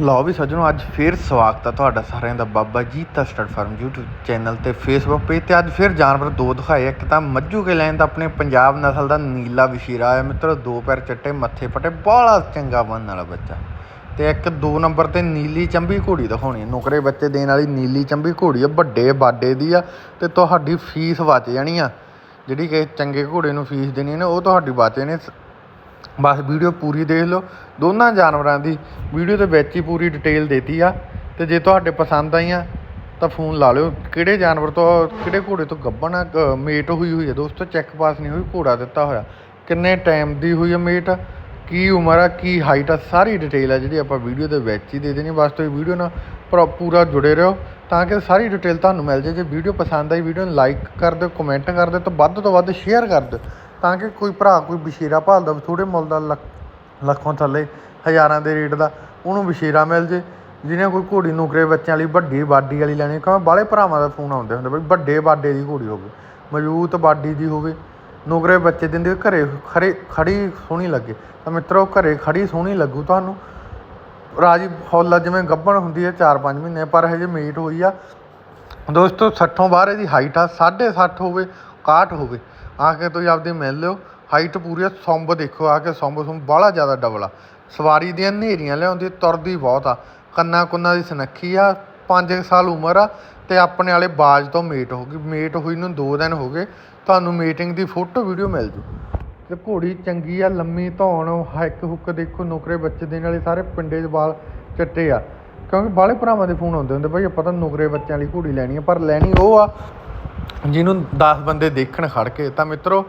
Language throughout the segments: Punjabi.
ਲਓ ਵੀ ਸੱਜਣੋ, ਅੱਜ ਫੇਰ ਸਵਾਗਤ ਆ ਤੁਹਾਡਾ ਸਾਰਿਆਂ ਦਾ ਬਾਬਾ ਜੀ ਤਾਂ ਸਟਾਰਟ ਫਾਰਮ YouTube ਚੈਨਲ ਤੇ Facebook ਪੇਜ ਤੇ। ਅੱਜ ਫੇਰ ਜਾਨਵਰ ਦੋ ਦਿਖਾਏ ਇੱਕ ਤਾਂ ਮੱਝੂ ਕੇ ਲੈਣ ਦਾ ਆਪਣੇ ਪੰਜਾਬ ਨਸਲ ਦਾ ਨੀਲਾ ਵਸ਼ੀਰਾ ਹੈ ਮਿੱਤਰੋ, ਦੋ ਪੈਰ ਚੱਟੇ, ਮੱਥੇ ਪਟੇ ਬੜਾ ਚੰਗਾ ਬਣਨ ਵਾਲਾ ਬੱਚਾ। ਤੇ ਇੱਕ ਦੋ ਨੰਬਰ ਤੇ ਨੀਲੀ ਚੰਬੀ ਘੋੜੀ ਦਿਖਾਉਣੀ ਹੈ। ਨੁਕਰੇ ਬੱਚੇ ਦੇਣ ਵਾਲੀ ਨੀਲੀ ਚੰਬੀ ਘੋੜੀ ਆ, ਵੱਡੇ ਬਾਡੇ ਦੀ ਆ ਤੇ ਤੁਹਾਡੀ ਫੀਸ ਬਚ ਜਾਣੀ ਆ। ਜਿਹੜੀ ਕਿ ਚੰਗੇ ਘੋੜੇ ਨੂੰ ਫੀਸ ਦੇਣੀ ਨੇ, ਉਹ ਤੁਹਾਡੀ ਬਚ ਜਾਣੀ ਬਸ ਵੀਡੀਓ ਪੂਰੀ ਦੇਖ ਲਓ। ਦੋਨਾਂ ਜਾਨਵਰਾਂ ਦੀ ਵੀਡੀਓ ਦੇ ਵਿੱਚ ਹੀ ਪੂਰੀ ਡਿਟੇਲ ਦੇਤੀ ਆ। ਤੇ ਜੇ ਤੁਹਾਡੇ ਪਸੰਦ ਆਈਆਂ ਤਾਂ ਫੋਨ ਲਾ ਲਿਓ। ਕਿਹੜੇ ਜਾਨਵਰ ਤੋਂ ਕਿਹੜੇ ਘੋੜੇ ਤੋਂ ਗੱਬਣ ਆ, ਮੇਟ ਹੋਈ ਹੋਈ ਹੈ ਦੋਸਤੋ ਚੈੱਕ ਪਾਸ ਨਹੀਂ ਹੋਈ ਘੋੜਾ ਦਿੱਤਾ ਹੋਇਆ। ਕਿੰਨੇ ਟਾਈਮ ਦੀ ਹੋਈ ਹੈ ਮੇਟ? ਕੀ ਉਮਰ ਆ ਕੀ ਹਾਈਟ ਆ ਸਾਰੀ ਡਿਟੇਲ ਆ ਜਿਹੜੀ ਆਪਾਂ ਵੀਡੀਓ ਦੇ ਵਿੱਚ ਹੀ ਦੇ ਦੇਣੀ ਬਸ ਤੁਸੀਂ ਵੀਡੀਓ ਨਾਲ ਪ੍ਰੋ- ਪੂਰਾ ਜੁੜੇ ਰਹੋ ਤਾਂ ਕਿ ਸਾਰੀ ਡਿਟੇਲ ਤੁਹਾਨੂੰ ਮਿਲ ਜੇ ਜੇ ਵੀਡੀਓ ਪਸੰਦ ਆਈ ਵੀਡੀਓ ਨੂੰ ਲਾਈਕ ਕਰ ਦਿਓ ਕਮੈਂਟ ਕਰ ਦਿਓ ਤਾਂ ਵੱਧ ਤੋਂ ਵੱਧ ਸ਼ੇਅਰ ਕਰ ਦਿਓ। ਤਾਂ ਕਿ ਕੋਈ ਭਰਾ, ਕੋਈ ਬਸ਼ੀਰਾ ਭਾਲਦਾ ਵੀ ਥੋੜੇ ਮੁੱਲ ਦਾ ਲੱਖ- ਲੱਖੋਂ ਥੱਲੇ, ਹਜ਼ਾਰਾਂ ਦੇ ਰੇਟ ਦਾ, ਉਹਨੂੰ ਬਸ਼ੀਰਾ ਮਿਲ ਜੇ। ਜਿਹਨੇ ਕੋਈ ਘੋੜੀ ਨੁਕਰੇ ਬੱਚਿਆਂ ਲਈ ਵੱਡੀ ਬਾਡੀ ਵਾਲੀ ਲੈਣੀ, ਕਿਉਂਕਿ ਬਾਲੇ ਭਰਾਵਾਂ ਦਾ ਫੋਨ ਆਉਂਦੇ ਹੁੰਦੇ ਬਈ ਵੱਡੇ ਬਾਡੇ ਦੀ ਘੋੜੀ ਹੋਵੇ, ਮਜ਼ਬੂਤ ਬਾਡੀ ਦੀ ਹੋਵੇ। ਨੁਕਰੇ ਬੱਚੇ ਦਿੰਦੇ ਘਰੇ ਖੜੇ ਖੜੀ ਸੋਹਣੀ ਲੱਗੇ। ਤਾਂ ਮਿੱਤਰੋ, ਘਰੇ ਖੜੀ ਸੋਹਣੀ ਲੱਗੂ ਤੁਹਾਨੂੰ। ਰਾਜੀ ਹੌਲਾ ਜਿਵੇਂ ਗੱਭਣ ਹੁੰਦੀ ਹੈ 4-5 ਮਹੀਨੇ, ਪਰ ਹਜੇ ਮੀਟ ਹੋਈ ਆ। ਦੋਸਤੋ 60 ਬਾਹਰ ਇਹਦੀ ਹਾਈਟ ਆ 60 ਹੋਵੇ 61 ਹੋਵੇ। ਆ ਕੇ ਤੁਸੀਂ ਆਪਦੀ ਮਿਲ ਲਿਓ। ਹਾਈਟ ਪੂਰੀ ਆ, ਸੁੰਬ ਦੇਖੋ, ਆ ਕੇ ਸੁੰਬ ਸੁੰਬ ਬਾਹਲਾ ਜ਼ਿਆਦਾ ਡਬਲ ਆ। ਸਵਾਰੀ ਦੀਆਂ ਨੇਰੀਆਂ ਲਿਆਉਂਦੀ, ਤੁਰਦੀ ਬਹੁਤ ਆ। ਕੰਨਾਂ ਕੁੰਨਾਂ ਦੀ ਸਨੱਖੀ ਆ 5 ਸਾਲ ਉਮਰ ਆ ਤੇ ਆਪਣੇ ਵਾਲੇ ਬਾਜ ਤੋਂ ਮੇਟ ਹੋ ਗਈ। ਮੇਟ ਹੋਈ ਨੂੰ 2 ਦਿਨ ਹੋ ਗਏ। ਤੁਹਾਨੂੰ ਮੀਟਿੰਗ ਦੀ ਫੋਟੋ ਵੀਡੀਓ ਮਿਲ ਜੂ। ਤੇ ਘੋੜੀ ਚੰਗੀ ਆ, ਲੰਮੀ ਧੌਣ ਹੱਕ ਹੁੱਕ ਦੇਖੋ, ਨੌਕਰੇ ਬੱਚੇ ਦੇਣ ਵਾਲੇ ਸਾਰੇ ਪਿੰਡੇ 'ਚ ਵਾਲ ਚੱਟੇ ਆ। ਕਿਉਂਕਿ ਬਾਹਲੇ ਭਰਾਵਾਂ ਦੇ ਫੋਨ ਆਉਂਦੇ ਹੁੰਦੇ, ਭਾਈ ਆਪਾਂ ਤਾਂ ਨੌਕਰੇ ਬੱਚਿਆਂ ਵਾਲੀ ਘੋੜੀ ਲੈਣੀ ਆ, ਪਰ ਲੈਣੀ ਉਹ ਆ। ਜਿਹਨੂੰ 10 ਬੰਦੇ ਦੇਖਣ ਖੜ ਕੇ, ਤਾਂ ਮਿੱਤਰੋ,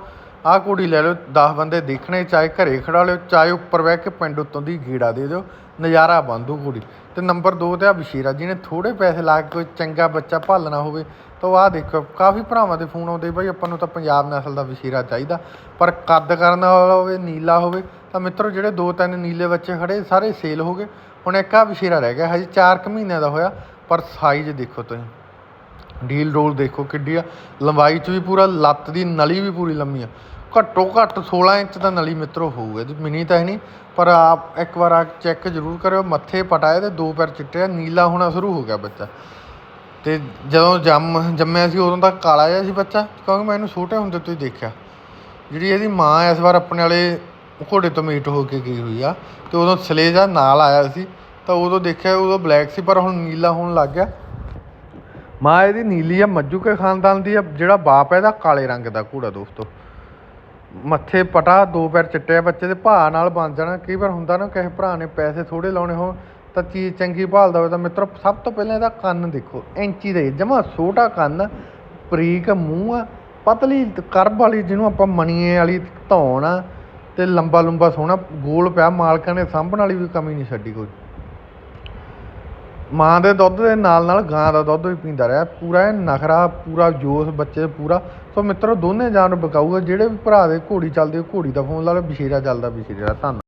ਆਹ ਘੋੜੀ ਲੈ ਲਓ 10 ਬੰਦੇ ਦੇਖਣੇ, ਚਾਹੇ ਘਰੇ ਖੜਾ ਲਿਓ, ਚਾਹੇ ਉੱਪਰ ਬਹਿ ਕੇ ਪਿੰਡ ਉੱਤੋਂ ਦੀ ਗੀੜਾ ਦੇ ਦਿਓ, ਨਜ਼ਾਰਾ ਬੰਦੂ ਘੋੜੀ। ਤੇ ਨੰਬਰ 2 ਤੇ ਆ ਬਸ਼ੀਰਾ, ਜਿਹਨੇ ਥੋੜੇ ਪੈਸੇ ਲਾ ਕੇ ਕੋਈ ਚੰਗਾ ਬੱਚਾ ਭਾਲਣਾ ਹੋਵੇ, ਤਾਂ ਉਹ ਆਹ ਦੇਖੋ, ਕਾਫੀ ਭਰਾਵਾਂ ਦੇ ਫੋਨ ਆਉਂਦੇ, ਬਈ ਆਪਾਂ ਨੂੰ ਤਾਂ ਪੰਜਾਬ ਨਸਲ ਦਾ ਬਸ਼ੀਰਾ ਚਾਹੀਦਾ, ਪਰ ਕੱਦ ਕਰਨ ਵਾਲਾ ਹੋਵੇ, ਨੀਲਾ ਹੋਵੇ, ਤਾਂ ਮਿੱਤਰੋ, ਜਿਹੜੇ ਦੋ ਤਿੰਨ ਨੀਲੇ ਬੱਚੇ ਖੜੇ, ਸਾਰੇ ਸੇਲ ਹੋ ਗਏ। ਹੁਣ ਇੱਕ ਆ ਬਸ਼ੀਰਾ ਰਹਿ ਗਿਆ, ਹਜੇ 4 ਕੁ ਮਹੀਨਿਆਂ ਦਾ ਹੋਇਆ, ਪਰ ਸਾਈਜ਼ ਦੇਖੋ ਤੁਸੀਂ। ਡੀਲ ਰੋਲ ਦੇਖੋ ਕਿੱਡੀ ਆ। ਲੰਬਾਈ 'ਚ ਵੀ ਪੂਰਾ, ਲੱਤ ਦੀ ਨਲੀ ਵੀ ਪੂਰੀ ਲੰਮੀ ਆ। ਘੱਟੋ ਘੱਟ 16 ਇੰਚ ਦਾ ਨਲੀ ਮਿੱਤਰੋ ਹੋਊਗਾ ਜੀ ਮਿਨੀ ਤਾਂ ਹੈ ਨਹੀਂ, ਪਰ ਆਪ ਇੱਕ ਵਾਰ ਆ ਚੈੱਕ ਜ਼ਰੂਰ ਕਰਿਓ, ਮੱਥੇ ਪਟਾਏ ਤੇ ਦੋ ਪੈਰ ਚਿੱਟੇ ਆ, ਨੀਲਾ ਹੋਣਾ ਸ਼ੁਰੂ ਹੋ ਗਿਆ ਬੱਚਾ। ਤੇ ਜਦੋਂ ਜੰਮ, ਜੰਮਿਆ ਸੀ ਉਦੋਂ ਤੱਕ ਕਾਲਾ ਜਿਹਾ ਸੀ ਬੱਚਾ, ਕਿਉਂਕਿ ਮੈਂ ਇਹਨੂੰ ਛੋਟੇ ਹੁੰਦੇ ਤੋਂ ਹੀ ਦੇਖਿਆ। ਜਿਹੜੀ ਇਹਦੀ ਮਾਂ ਇਸ ਵਾਰ ਆਪਣੇ ਵਾਲੇ ਘੋੜੇ ਤੋਂ ਮੀਟ ਹੋ ਕੇ ਗਈ ਹੋਈ ਆ, ਤੇ ਉਦੋਂ ਸਲੇਜਾ ਨਾਲ ਆਇਆ ਸੀ, ਤਾਂ ਉਦੋਂ ਦੇਖਿਆ ਉਦੋਂ ਬਲੈਕ ਸੀ, ਪਰ ਹੁਣ ਨੀਲਾ ਹੋਣ ਲੱਗ ਗਿਆ। ਮਾਂ ਇਹਦੀ ਨੀਲੀ ਆ ਮੱਜੂ ਕੇ ਖਾਨਦਾਨ ਦੀ ਆ, ਜਿਹੜਾ ਬਾਪ ਹੈ ਇਹਦਾ ਕਾਲੇ ਰੰਗ ਦਾ ਘੋੜਾ ਦੋਸਤੋ। ਮੱਥੇ ਪਟਾ, ਦੋ ਪੈਰ ਚਿੱਟੇ ਆ, ਬੱਚੇ ਦੇ ਭਾਅ ਨਾਲ ਬਣ ਜਾਣਾ। ਕਈ ਵਾਰ ਹੁੰਦਾ ਨਾ ਕਿਸੇ ਭਰਾ ਨੇ ਪੈਸੇ ਥੋੜੇ ਲਾਉਣੇ ਹੋਣ, ਤਾਂ ਚੀਜ਼ ਚੰਗੀ ਭਾਲਦਾ ਹੋਵੇ ਤਾਂ ਮਿੱਤਰੋ, ਸਭ ਤੋਂ ਪਹਿਲਾਂ ਇਹਦਾ ਕੰਨ ਦੇਖੋ, ਇੰਚੀ ਦੇ, ਜਮਾ ਛੋਟਾ ਕੰਨ ਬਰੀਕ ਮੂੰਹ ਆ, ਪਤਲੀ ਕਰਬ ਵਾਲੀ ਜਿਹਨੂੰ ਆਪਾਂ ਮਣੀਏ ਵਾਲੀ ਧੌਣ ਆ, ਤੇ ਲੰਬਾ ਲੰਬਾ ਸੋਹਣਾ ਗੋਲ ਪਿਆ, ਮਾਲਕਾਂ ਨੇ ਸਾਂਭਣ ਵਾਲੀ ਵੀ ਕਮੀ ਨਹੀਂ ਛੱਡੀ ਕੋਈ। ਮਾਂ ਦੇ ਦੁੱਧ ਦੇ ਨਾਲ ਨਾਲ ਗਾਂ ਦਾ ਦੁੱਧ ਵੀ ਪੀਂਦਾ ਰਿਹਾ। ਪੂਰਾ ਇਹ ਨਖਰਾ ਪੂਰਾ ਜੋਸ਼ ਬੱਚੇ ਪੂਰਾ। ਸੋ ਮਿੱਤਰੋ ਦੋਨੇ ਜਾਨਵਰ ਬਕਾਊ ਆ ਜਿਹੜੇ ਵੀ ਭਰਾ ਦੇ ਘੋੜੀ ਚੱਲਦੀ ਆ, ਘੋੜੀ ਦਾ ਫੋਨ ਲਾ ਲਓ ਬਸ਼ੀਰਾ ਚੱਲਦਾ ਬਸ਼ੀਰਾ ਦਾ ਧੰਨ